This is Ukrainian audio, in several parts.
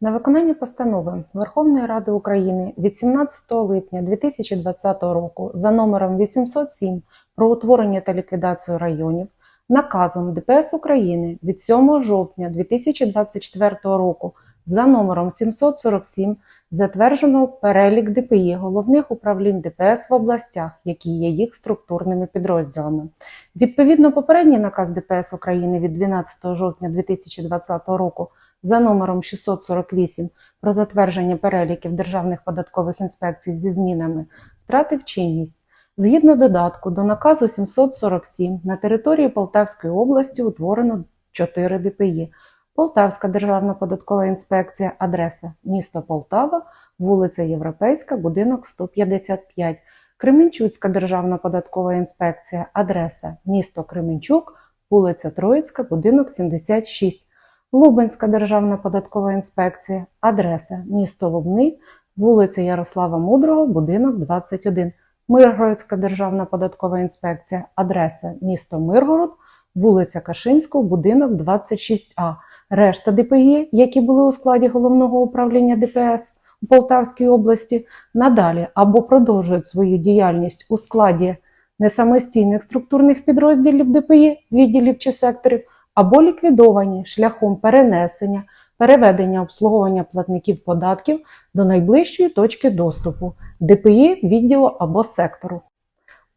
На виконання постанови Верховної Ради України від 17 липня 2020 року за номером 807 про утворення та ліквідацію районів наказом ДПС України від 7 жовтня 2024 року за номером 747 затверджено перелік ДПІ головних управлінь ДПС в областях, які є їх структурними підрозділами. Відповідно, попередній наказ ДПС України від 12 жовтня 2020 року за номером 648 про затвердження переліків державних податкових інспекцій зі змінами втратив чинність. Згідно додатку до наказу 747 на території Полтавської області утворено 4 ДПІ. Полтавська державна податкова інспекція, адреса місто Полтава, вулиця Європейська, будинок 155. Кременчуцька державна податкова інспекція, адреса місто Кременчук, вулиця Троїцька, будинок 76. Лубенська державна податкова інспекція, адреса місто Лубни, вулиця Ярослава Мудрого, будинок 21. Миргородська державна податкова інспекція, адреса місто Миргород, вулиця Кашинського, будинок 26А. Решта ДПІ, які були у складі головного управління ДПС у Полтавській області, надалі або продовжують свою діяльність у складі несамостійних структурних підрозділів ДПІ, відділів чи секторів, або ліквідовані шляхом перенесення, переведення обслуговування платників податків до найближчої точки доступу ДПІ, відділу або сектору.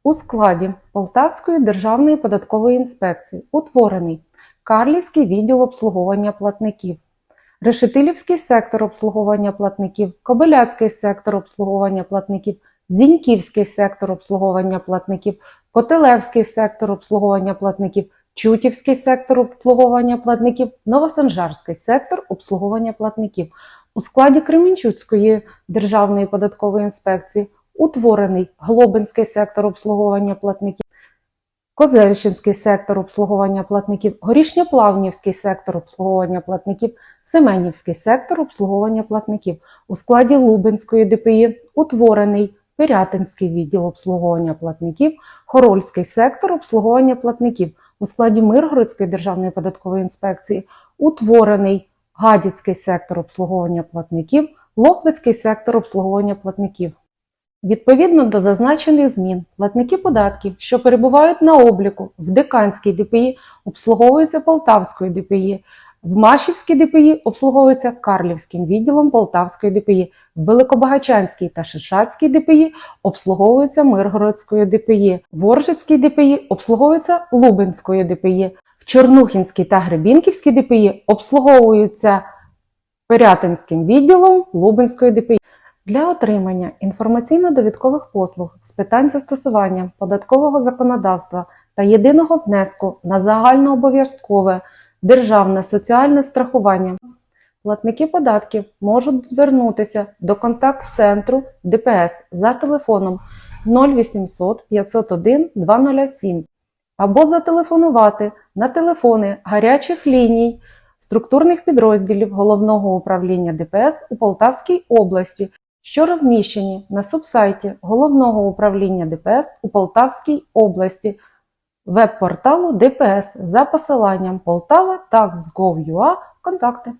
У складі Полтавської державної податкової інспекції утворений Карлівський відділ обслуговування платників, Решетилівський сектор обслуговування платників, Кобиляцький сектор обслуговування платників, Зіньківський сектор обслуговування платників, Котелевський сектор обслуговування платників, Чутівський сектор обслуговування платників, Новосанжарський сектор обслуговування платників. У складі Кременчуцької державної податкової інспекції утворений Глобинський сектор обслуговування платників, Козельщинський сектор обслуговування платників, Горішньоплавнівський сектор обслуговування платників, Семенівський сектор обслуговування платників. У складі Лубенської ДПІ утворений Пирятинський відділ обслуговування платників, Хорольський сектор обслуговування платників. У складі Миргородської державної податкової інспекції утворений Гадяцький сектор обслуговування платників, Лохвицький сектор обслуговування платників. Відповідно до зазначених змін, платники податків, що перебувають на обліку в Диканській ДПІ, обслуговуються Полтавською ДПІ, в Машівській ДПІ обслуговуються Карлівським відділом Полтавської ДПІ, в Великобагачанській та Шишацькій ДПІ обслуговуються Миргородською ДПІ, в Оржицькій ДПІ обслуговуються Лубенською ДПІ, в Чорнухінській та Гребінківській ДПІ обслуговуються Пирятинським відділом Лубенської ДПІ. Для отримання інформаційно-довідкових послуг з питань застосування податкового законодавства та єдиного внеску на загальнообов'язкове державне соціальне страхування. Платники податків можуть звернутися до контакт-центру ДПС за телефоном 0800 501 207 або зателефонувати на телефони гарячих ліній структурних підрозділів Головного управління ДПС у Полтавській області що розміщені на субсайті Головного управління ДПС у Полтавській області, веб-порталу ДПС за посиланням Полтава Tax.gov.ua Контакти.